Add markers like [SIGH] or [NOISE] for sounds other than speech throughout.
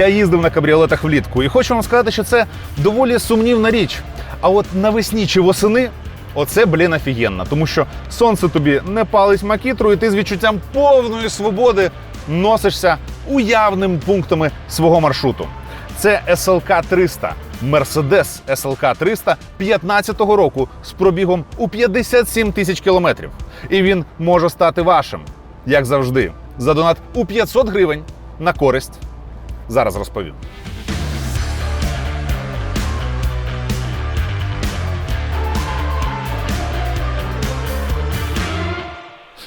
Я їздив на кабріолетах влітку і хочу вам сказати, що це доволі сумнівна річ. А от навесні чи восени оце, блін, офігенно, тому що сонце тобі не палить макітру, і ти з відчуттям повної свободи носишся уявними пунктами свого маршруту. Це SLK 300. Mercedes SLK 300 15-го року з пробігом у 57 тисяч кілометрів. І він може стати вашим, як завжди, за донат у 500 гривень на користь. Зараз розповім.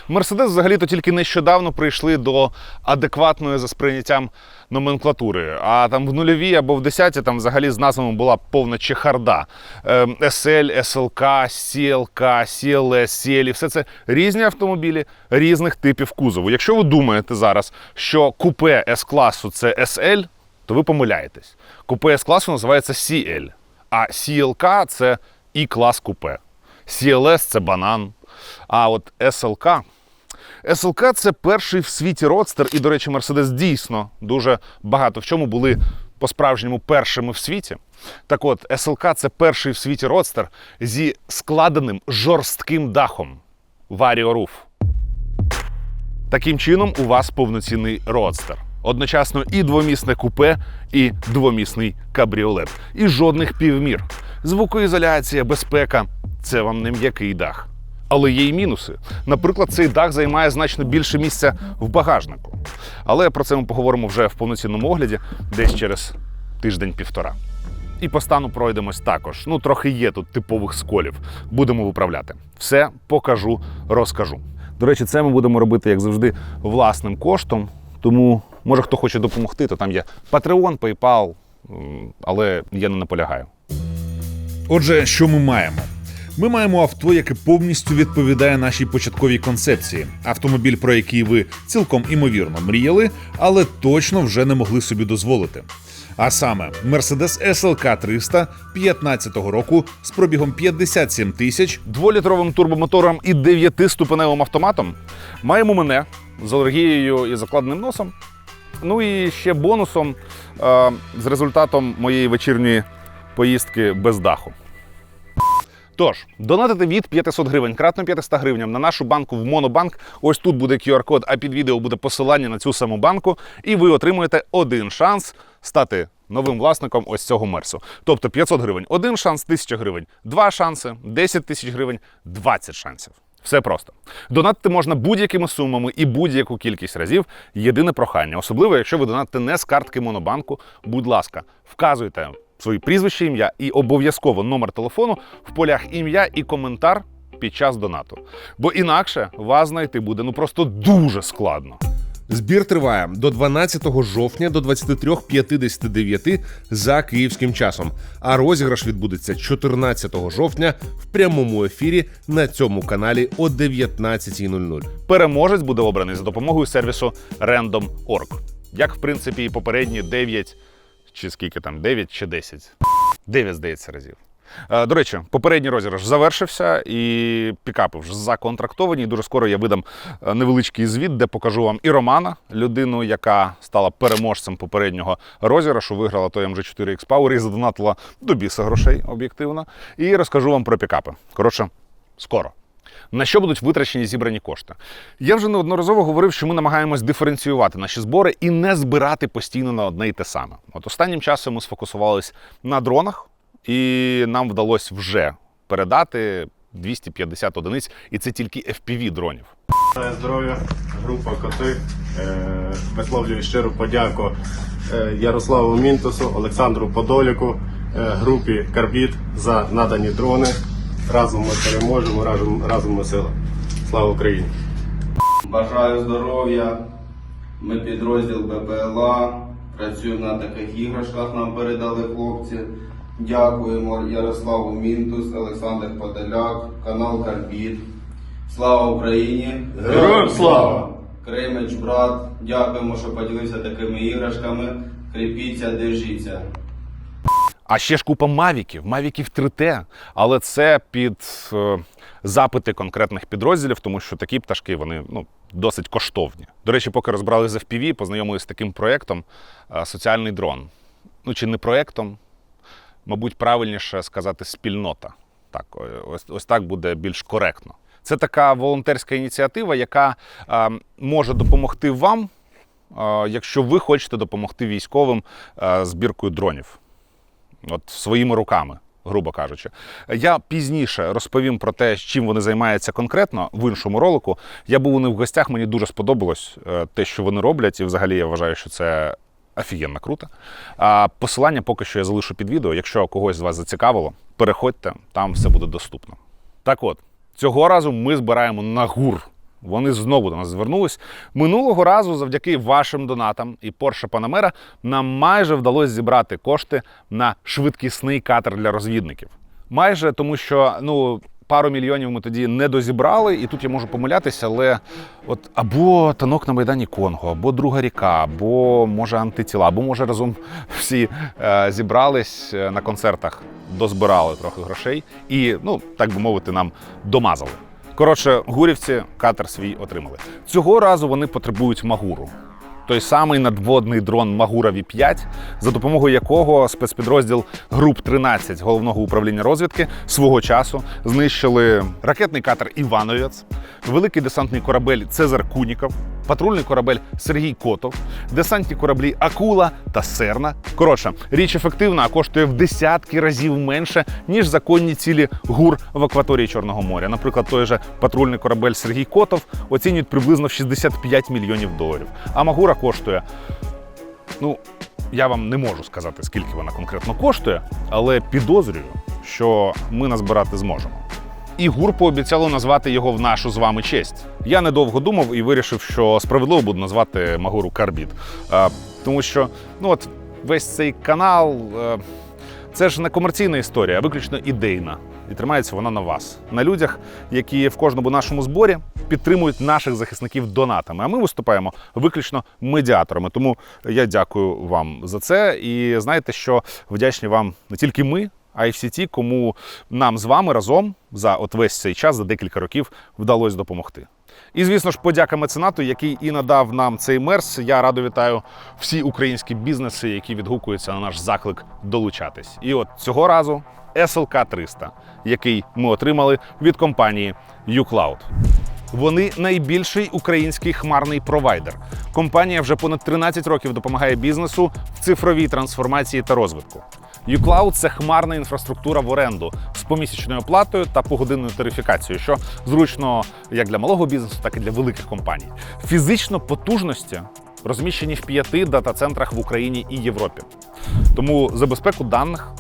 Мерседес взагалі-то тільки нещодавно прийшли до адекватної за сприйняттям номенклатури. А там в нульовій або в десятій там взагалі з назвами була повна чехарда. Ем, SL, SLK, CLK, CLS, CL. Все це різні автомобілі різних типів кузову. Якщо ви думаєте зараз, що купе С-класу це SL, то ви помиляєтесь. Купе С-класу називається CL, а CLK це і клас купе. CLS це банан. А от SLK. SLK – це перший в світі родстер, і, до речі, Mercedes дійсно дуже багато в чому були по-справжньому першими в світі. Так от, SLK – це перший в світі родстер зі складеним жорстким дахом Roof. Таким чином, у вас повноцінний родстер. Одночасно і двомісне купе, і двомісний кабріолет. І жодних півмір. Звукоізоляція, безпека це вам не м'який дах. Але є й мінуси. Наприклад, цей дах займає значно більше місця в багажнику. Але про це ми поговоримо вже в повноцінному огляді, десь через тиждень-півтора. І по стану пройдемось також. Ну, трохи є тут типових сколів. Будемо виправляти. Все покажу, розкажу. До речі, це ми будемо робити, як завжди, власним коштом. Тому, може, хто хоче допомогти, то там є Patreon, PayPal, але я не наполягаю. Отже, що ми маємо? Ми маємо авто, яке повністю відповідає нашій початковій концепції. Автомобіль, про який ви цілком імовірно мріяли, але точно вже не могли собі дозволити. А саме Mercedes SLK 300 15-го року з пробігом 57 тисяч дволітровим турбомотором і дев'ятиступеневим автоматом маємо мене з алергією і закладеним носом. Ну і ще бонусом е, з результатом моєї вечірньої поїздки без даху. Тож, донатити від 500 гривень кратно 500 гривням на нашу банку в Монобанк. Ось тут буде QR-код, а під відео буде посилання на цю саму банку, і ви отримуєте один шанс стати новим власником ось цього мерсу. Тобто 500 гривень один шанс, 1000 гривень два шанси, 10 тисяч гривень 20 шансів. Все просто. Донатити можна будь-якими сумами і будь-яку кількість разів. Єдине прохання, особливо, якщо ви донатите не з картки Монобанку, будь ласка, вказуйте свої прізвище, ім'я і обов'язково номер телефону в полях ім'я і коментар під час донату. Бо інакше вас знайти буде ну просто дуже складно. Збір триває до 12 жовтня до 23.59 за київським часом. А розіграш відбудеться 14 жовтня в прямому ефірі на цьому каналі о 19.00. Переможець буде обраний за допомогою сервісу Random.org. Як, в принципі, і попередні 9 чи скільки там, 9 чи 10. 9, здається, разів. Е, До речі, попередній розіграш завершився, і пікапи вже законтрактовані. І дуже скоро я видам е, невеличкий звіт, де покажу вам і Романа, людину, яка стала переможцем попереднього розіграшу, виграла той MG4 X Power і задонатила до біса грошей об'єктивно. І розкажу вам про пікапи. Коротше, скоро. На що будуть витрачені зібрані кошти? Я вже неодноразово говорив, що ми намагаємось диференціювати наші збори і не збирати постійно на одне і те саме. От останнім часом ми сфокусувались на дронах, і нам вдалося вже передати 250 одиниць, і це тільки FPV дронів. Здоров'я, група коти. Е, Висловлюю щиру подяку е, Ярославу Мінтусу, Олександру Подоліку, е, групі Карбіт за надані дрони. Разом ми переможемо, разом, разом ми сила. Слава Україні! Бажаю здоров'я. Ми підрозділ БПЛА. Працюємо на таких іграшках, нам передали хлопці. Дякуємо Ярославу Мінтус, Олександр Подоляк, канал Карбіт. Слава Україні! Героям слава! Кримич, брат, дякуємо, що поділився такими іграшками. Кріпіться, держіться. А ще ж купа мавіків, мавіків 3T, але це під е, запити конкретних підрозділів, тому що такі пташки вони ну, досить коштовні. До речі, поки розбирали з FPV, познайомилися з таким проєктом е, соціальний дрон. Ну чи не проєктом, мабуть, правильніше сказати спільнота. Так, ось, ось так буде більш коректно. Це така волонтерська ініціатива, яка е, може допомогти вам, е, якщо ви хочете допомогти військовим е, збіркою дронів. От своїми руками, грубо кажучи. Я пізніше розповім про те, чим вони займаються конкретно в іншому ролику. Я був у них в гостях, мені дуже сподобалось е, те, що вони роблять, і взагалі я вважаю, що це офігенно круто. А посилання поки що я залишу під відео. Якщо когось з вас зацікавило, переходьте, там все буде доступно. Так от, цього разу ми збираємо на гур. Вони знову до нас звернулись. Минулого разу, завдяки вашим донатам і Porsche Panamera, нам майже вдалося зібрати кошти на швидкісний катер для розвідників. Майже тому, що ну. Пару мільйонів ми тоді не дозібрали, і тут я можу помилятися, але от або танок на Майдані Конго, або друга ріка, або може антитіла, або може разом [LAUGHS] всі е, зібрались е, на концертах, дозбирали трохи грошей і, ну так би мовити, нам домазали. Коротше, гурівці катер свій отримали. Цього разу вони потребують магуру. Той самий надводний дрон Магура Ві-5, за допомогою якого спецпідрозділ груп 13 головного управління розвідки свого часу знищили ракетний катер Івановець, великий десантний корабель Цезар Куніков, патрульний корабель Сергій Котов, десантні кораблі Акула та Серна. Коротше, річ ефективна, а коштує в десятки разів менше, ніж законні цілі гур в акваторії Чорного моря. Наприклад, той же патрульний корабель Сергій Котов оцінюють приблизно в 65 мільйонів доларів. А Магура коштує. Ну, я вам не можу сказати, скільки вона конкретно коштує, але підозрюю, що ми назбирати зможемо. І ГУР пообіцяло назвати його в нашу з вами честь. Я недовго думав і вирішив, що справедливо буду назвати Магуру Карбід. Е, тому що ну от весь цей канал е, це ж не комерційна історія, а виключно ідейна. І тримається вона на вас, на людях, які в кожному нашому зборі підтримують наших захисників донатами. А ми виступаємо виключно медіаторами. Тому я дякую вам за це. І знаєте, що вдячні вам не тільки ми, ті, кому нам з вами разом за от весь цей час, за декілька років, вдалося допомогти. І, звісно ж, подяка меценату, який і надав нам цей мерс. Я радо вітаю всі українські бізнеси, які відгукуються на наш заклик долучатись. І от цього разу SLK 300, який ми отримали від компанії uCloud. Вони найбільший український хмарний провайдер. Компанія вже понад 13 років допомагає бізнесу в цифровій трансформації та розвитку. uCloud – це хмарна інфраструктура в оренду з помісячною оплатою та погодинною тарифікацією, що зручно як для малого бізнесу, так і для великих компаній. Фізично потужності розміщені в п'яти дата-центрах в Україні і Європі. Тому за безпеку даних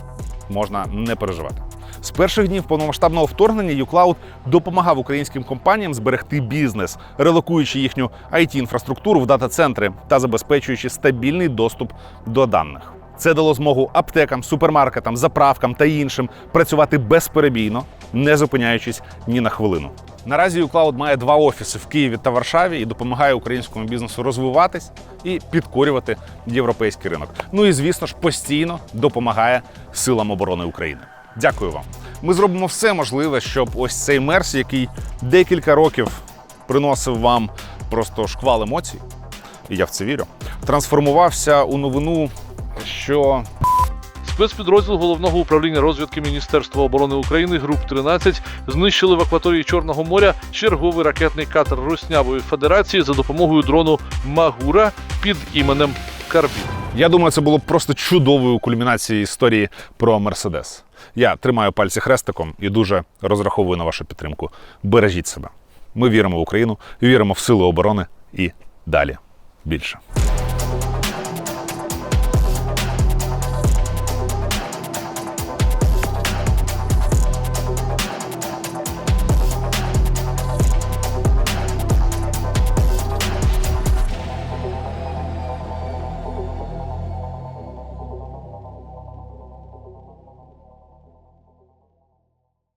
можна не переживати. З перших днів повномасштабного вторгнення uCloud допомагав українським компаніям зберегти бізнес, релокуючи їхню it інфраструктуру в дата-центри та забезпечуючи стабільний доступ до даних. Це дало змогу аптекам, супермаркетам, заправкам та іншим працювати безперебійно, не зупиняючись ні на хвилину. Наразі uCloud має два офіси в Києві та Варшаві і допомагає українському бізнесу розвиватись і підкорювати європейський ринок. Ну і звісно ж постійно допомагає силам оборони України. Дякую вам. Ми зробимо все можливе, щоб ось цей мерс, який декілька років приносив вам просто шквал емоцій, і я в це вірю, трансформувався у новину, що Спецпідрозділ головного управління розвідки Міністерства оборони України груп 13 знищили в акваторії Чорного моря черговий ракетний катер Руснявої Федерації за допомогою дрону Магура під іменем Карбін. Я думаю, це було просто чудовою кульмінацією історії про Мерседес. Я тримаю пальці хрестиком і дуже розраховую на вашу підтримку. Бережіть себе. Ми віримо в Україну, віримо в сили оборони і далі більше.